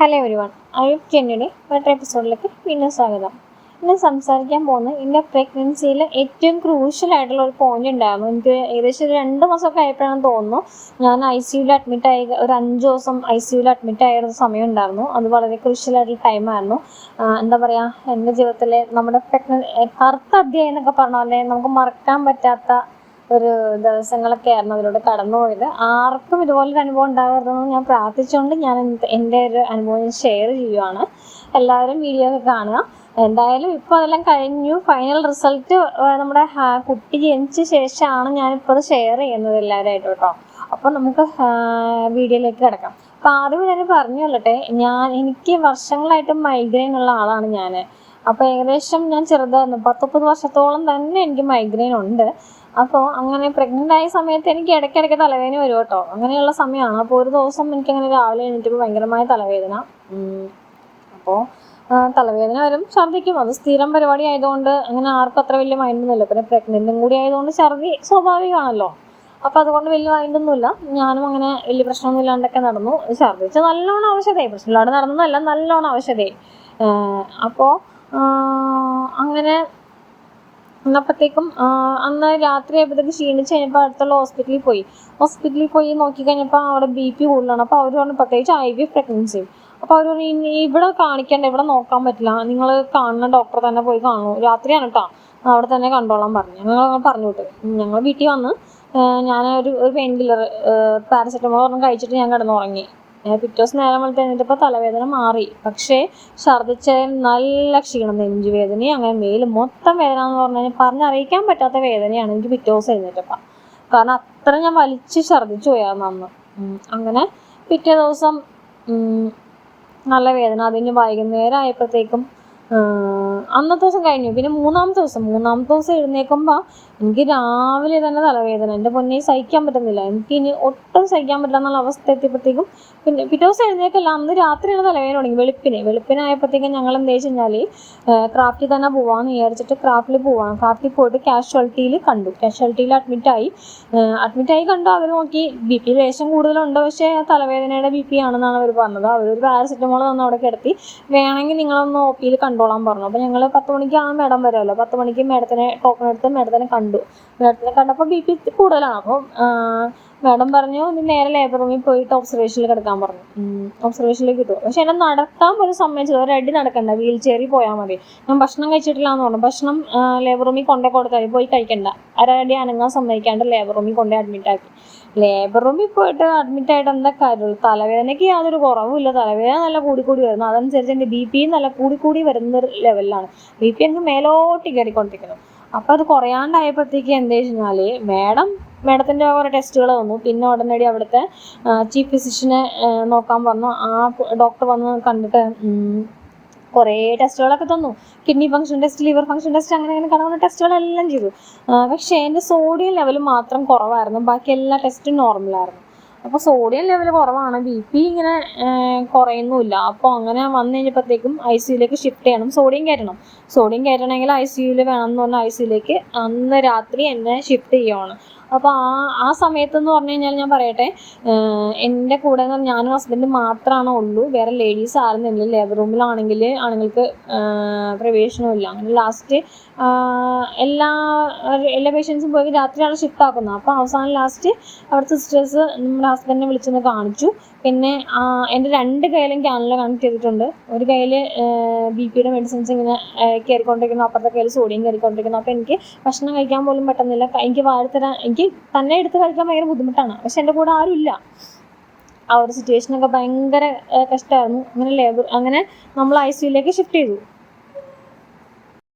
Hello everyone Ayyub ചെന്നിയുടെ മറ്റൊരു എപ്പിസോഡിലേക്ക് വീണ്ടും സ്വാഗതം. ഇന്ന് സംസാരിക്കാൻ പോകുന്നത് എന്റെ പ്രഗ്നൻസിയിൽ ഏറ്റവും ക്രൂഷ്യൽ ആയിട്ടുള്ള ഒരു പോയിന്റ് ഉണ്ടായിരുന്നു. എനിക്ക് ഏകദേശം ഒരു രണ്ട് മാസമൊക്കെ ആയപ്പോഴാണ് തോന്നുന്നു. ഞാൻ ഐ സിയുയിൽ അഡ്മിറ്റ് ആയി ഒരു അഞ്ച് ദിവസം ഐ സിയുയിൽ അഡ്മിറ്റ് ആയ ഒരു സമയം ഉണ്ടായിരുന്നു. അത് വളരെ ക്രൂഷ്യൽ ആയിട്ടുള്ള ടൈമായിരുന്നു എന്താ പറയുക എന്റെ ജീവിതത്തിലെ നമ്മുടെ പ്രഗ്നൻ കറുത്ത അധ്യായം എന്നൊക്കെ പറഞ്ഞ പോലെ നമുക്ക് മറക്കാൻ പറ്റാത്ത ഒരു ദിവസങ്ങളൊക്കെ ആയിരുന്നു അതിലൂടെ കടന്നുപോയത്. ആർക്കും ഇതുപോലൊരു അനുഭവം ഉണ്ടാകരുതെന്ന് ഞാൻ പ്രാർത്ഥിച്ചുകൊണ്ട് ഞാൻ എന്റെ ഒരു അനുഭവം ഷെയർ ചെയ്യുവാണ്. എല്ലാവരും വീഡിയോ ഒക്കെ കാണുക. എന്തായാലും ഇപ്പൊ അതെല്ലാം കഴിഞ്ഞു. ഫൈനൽ റിസൾട്ട് നമ്മുടെ കുട്ടി ജനിച്ച ശേഷമാണ് ഞാനിപ്പോൾ അത് ഷെയർ ചെയ്യുന്നത് എല്ലാവരുമായിട്ട് കേട്ടോ. അപ്പോൾ നമുക്ക് വീഡിയോയിലേക്ക് കിടക്കാം. അപ്പോൾ ആദ്യം ഞാൻ പറഞ്ഞു കൊള്ളട്ടെ. ഞാൻ എനിക്ക് വർഷങ്ങളായിട്ട് മൈഗ്രെയിൻ ഉള്ള ആളാണ് ഞാൻ അപ്പോൾ ഏകദേശം ഞാൻ ചെറുതായിരുന്നു. പത്തൊമ്പത് വർഷത്തോളം തന്നെ എനിക്ക് മൈഗ്രെയിൻ ഉണ്ട്. അപ്പോൾ അങ്ങനെ പ്രഗ്നന്റ് ആയ സമയത്ത് എനിക്ക് ഇടയ്ക്കിടയ്ക്ക് തലവേദന വരും കേട്ടോ. അങ്ങനെയുള്ള സമയമാണ് അപ്പോൾ ഒരു ദിവസം എനിക്ക് അങ്ങനെ രാവിലെ എണീറ്റപ്പോൾ ഭയങ്കരമായ തലവേദന. അപ്പോൾ തലവേദന വരും ഛർദ്ദിക്കും. അത് സ്ഥിരം പരിപാടി ആയതുകൊണ്ട് അങ്ങനെ ആർക്കും അത്ര വലിയ മൈൻഡൊന്നുമില്ല പിന്നെ പ്രഗ്നന്റും കൂടി ആയതുകൊണ്ട് ഛർദി സ്വാഭാവികമാണല്ലോ. അപ്പോൾ അതുകൊണ്ട് വലിയ മൈൻഡൊന്നുമില്ല ഞാനും അങ്ങനെ വലിയ പ്രശ്നമൊന്നും ഇല്ലാണ്ടൊക്കെ നടന്നു. ഛർദ്ദിച്ച് നല്ലോണം ആവശ്യതയായി പ്രശ്നമില്ലാണ്ട് നടന്നതല്ല നല്ലോണം ആവശ്യതയായി അപ്പോൾ അങ്ങനെ എന്നപ്പോഴത്തേക്കും അന്ന് രാത്രി ആയപ്പോഴത്തേക്ക് ക്ഷീണിച്ച് കഴിഞ്ഞപ്പോൾ അടുത്തുള്ള ഹോസ്പിറ്റലിൽ പോയി. ഹോസ്പിറ്റലിൽ പോയി നോക്കി കഴിഞ്ഞപ്പോൾ അവിടെ ബി പി കൂടുതലാണ്. അപ്പോൾ അവർ പറഞ്ഞു പ്രത്യേകിച്ച് ഐ വി പ്രഗ്നൻസി അപ്പോൾ അവർ പറഞ്ഞു ഇവിടെ കാണിക്കേണ്ട ഇവിടെ നോക്കാൻ പറ്റില്ല. നിങ്ങൾ കാണുന്ന ഡോക്ടറെ തന്നെ പോയി കാണൂ. രാത്രിയാണ് കേട്ടോ അവിടെ തന്നെ കണ്ടോളാൻ പറഞ്ഞു. ഞങ്ങൾ പറഞ്ഞു വിട്ടു. ഞങ്ങൾ വീട്ടിൽ വന്ന് ഞാൻ ഒരു ഒരു പെയിൻ കില്ലർ പാരസെറ്റമോൾ ഒരെണ്ണം കഴിച്ചിട്ട് ഞാൻ കിടന്നുറങ്ങി. പിറ്റേ ദിവസം നേരം വെളുത്ത് കഴിഞ്ഞിട്ടപ്പോൾ തലവേദന മാറി. പക്ഷേ ഛർദിച്ച നല്ല ക്ഷീണം നെഞ്ചു വേദനയും അങ്ങനെ മേൽ മൊത്തം വേദന എന്ന് പറഞ്ഞു കഴിഞ്ഞാൽ പറഞ്ഞറിയിക്കാൻ പറ്റാത്ത വേദനയാണ് എനിക്ക് പിറ്റേ ദിവസം എഴുന്നേറ്റപ്പം. കാരണം അത്ര ഞാൻ വലിച്ച് ഛർദ്ദിച്ചു പോയായിരുന്നു അന്ന്. അങ്ങനെ പിറ്റേ ദിവസം നല്ല വേദന. അതിന് വൈകുന്നേരം ആയപ്പോഴത്തേക്കും അന്നത്തെ ദിവസം കഴിഞ്ഞു. പിന്നെ മൂന്നാമത്തെ ദിവസം. മൂന്നാമത്തെ ദിവസം എഴുന്നേക്കുമ്പോൾ എനിക്ക് രാവിലെ തന്നെ തലവേദന. എന്റെ പൊന്നെ സഹിക്കാൻ പറ്റുന്നില്ല. എനിക്ക് ഇനി ഒട്ടും സഹിക്കാൻ പറ്റില്ല എന്നുള്ള അവസ്ഥ എത്തിയപ്പോഴത്തേക്കും പിന്നെ പിറ്റേ ദിവസം എഴുന്നേക്കല്ല അന്ന് രാത്രിയാണ് തലവേദന തുടങ്ങി. വെളുപ്പിന്. വെളുപ്പിനായപ്പോഴത്തേക്കും ഞങ്ങൾ എന്താ വെച്ച് കഴിഞ്ഞാൽ ക്രാഫ്റ്റിൽ തന്നെ പോവാന്ന് വിചാരിച്ചിട്ട് ക്രാഫ്റ്റിൽ പോവാണ്. ക്രാഫ്റ്റിൽ പോയിട്ട് കാഷ്വാലിറ്റിയിൽ കണ്ടു. കാഷ്വാലിറ്റിയിൽ അഡ്മിറ്റായി അഡ്മിറ്റായി കണ്ടു. അവർ നോക്കി. ബി പി ലേശം കൂടുതലുണ്ട്. പക്ഷേ തലവേദനയുടെ ബി പി ആണെന്നാണ് അവർ പറഞ്ഞത്. അവരൊരു പാരസെറ്റമോൾ തന്നു അവിടെ കിടത്തി. വേണമെങ്കിൽ നിങ്ങളൊന്ന് ഒ പിയിൽ കണ്ടോളാൻ പറഞ്ഞു. അപ്പോൾ ഞങ്ങൾ പത്ത് മണിക്ക് ആ മേഡം വരുമല്ലോ. പത്ത് മണിക്ക് മേഡത്തിനെ ടോക്കൺ എടുത്ത് മേഡത്തിനെ കണ്ടു. മേഡത്തിനെ കണ്ടപ്പോൾ ബി പി കൂടുതലാണ്. അപ്പം മാഡം പറഞ്ഞു നീ നേരെ ലേബർ റൂമിൽ പോയിട്ട് ഒബ്സർവേഷനിൽ കിടക്കാൻ പറഞ്ഞു. ഒബ്സർവേഷനിൽ കിട്ടും പക്ഷെ എന്നെ നടക്കാൻ പോലും സമ്മതിച്ചത് ഒരടി നടക്കണ്ട. വീൽ ചെയറിൽ പോയാൽ മതി. ഞാൻ ഭക്ഷണം കഴിച്ചിട്ടില്ല എന്ന് പറഞ്ഞു. ഭക്ഷണം ലേബർ റൂമിൽ കൊണ്ടേ കൊടുക്കാൻ പോയി കഴിക്കണ്ട. അരടി അനങ്ങാൻ സമ്മതിക്കാണ്ട് ലേബർ റൂമിൽ കൊണ്ടേ അഡ്മിറ്റ് ആക്കി. ലേബർ റൂമിൽ പോയിട്ട് അഡ്മിറ്റ് ആയിട്ട് എന്താ കാര്യമുള്ളൂ തലവേദനയ്ക്ക് യാതൊരു കുറവുമില്ല തലവേദന നല്ല കൂടി കൂടി വരുന്നു. അതനുസരിച്ച് എന്റെ ബി പി നല്ല കൂടി കൂടി വരുന്ന ലെവലിലാണ് ബി പി എനിക്ക് മേലോട്ട് കയറിക്കൊണ്ടിരിക്കുന്നു അപ്പോൾ അത് കുറയാണ്ടായപ്പോഴത്തേക്ക് എന്താ വെച്ച് കഴിഞ്ഞാൽ മാഡം മാഡത്തിന്റെ കുറേ ടെസ്റ്റുകൾ വന്നു. പിന്നെ ഉടനടി അവിടുത്തെ ചീഫ് ഫിസിഷ്യനെ നോക്കാൻ പറഞ്ഞു. ആ ഡോക്ടർ വന്ന് കണ്ടിട്ട് കുറേ ടെസ്റ്റുകളൊക്കെ തന്നു. Kidney function test liver function test അങ്ങനെ അങ്ങനെ കണക്കുന്ന ടെസ്റ്റുകളെല്ലാം ചെയ്തു. പക്ഷേ എന്റെ സോഡിയം ലെവൽ മാത്രം കുറവായിരുന്നു. ബാക്കി എല്ലാ ടെസ്റ്റും നോർമലായിരുന്നു അപ്പോൾ സോഡിയം ലെവൽ കുറവാണ്. ബി പി ഇങ്ങനെ കുറയുന്നുമില്ല. അപ്പോൾ അങ്ങനെ വന്നു കഴിഞ്ഞപ്പോഴത്തേക്കും ഐ സിയിലേക്ക് ഷിഫ്റ്റ് ചെയ്യണം. സോഡിയം കയറ്റണം. സോഡിയം കയറ്റണമെങ്കിൽ ഐ സിയുയിൽ വേണം എന്ന് പറഞ്ഞാൽ ഐ സിയിലേക്ക് അന്ന് രാത്രി എന്നെ ഷിഫ്റ്റ് ചെയ്യുവാണ് അപ്പോൾ ആ ആ സമയത്ത് എന്ന് പറഞ്ഞു കഴിഞ്ഞാൽ ഞാൻ പറയട്ടെ എന്റെ കൂടെ ഞാനും ഹസ്ബൻഡും മാത്രമാണ് ഉള്ളൂ. വേറെ ലേഡീസ് ആയിരുന്നില്ല ലേബർ റൂമിലാണെങ്കിൽ ആണുങ്ങൾക്ക് പ്രവേശനമില്ല അങ്ങനെ ലാസ്റ്റ് എല്ലാ എല്ലാ പേഷ്യൻസും പോയി രാത്രിയാണ് ഷിഫ്റ്റ് ആക്കുന്നത്. അപ്പോൾ അവസാനം ലാസ്റ്റ് അവിടുത്തെ സിസ്റ്റേഴ്സ് നമ്മുടെ ഹസ്ബൻഡിനെ വിളിച്ചൊന്ന് കാണിച്ചു. പിന്നെ എന്റെ രണ്ട് കയ്യിലും ക്യാനല കണക്ട് ചെയ്തിട്ടുണ്ട്. ഒരു കയ്യിൽ ബി പിയുടെ മെഡിസിൻസ് ഇങ്ങനെ കയറിക്കൊണ്ടിരിക്കുന്നു അപ്പുറത്തെ കയ്യിൽ സോഡിയം കയറിക്കൊണ്ടിരിക്കുന്നു അപ്പോൾ എനിക്ക് ഭക്ഷണം കഴിക്കാൻ പോലും പറ്റുന്നില്ല. എനിക്ക് വാഴത്തരാൻ എനിക്ക് തന്നെ എടുത്ത് കളിക്കാൻ ഭയങ്കര ബുദ്ധിമുട്ടാണ്. പക്ഷെ എന്റെ കൂടെ ആരും ഇല്ല. ആ ഒരു സിറ്റുവേഷനൊക്കെ ഭയങ്കര കഷ്ടമായിരുന്നു അങ്ങനെ ലേബർ അങ്ങനെ നമ്മൾ ഐ സിയുലേക്ക് ഷിഫ്റ്റ് ചെയ്തു.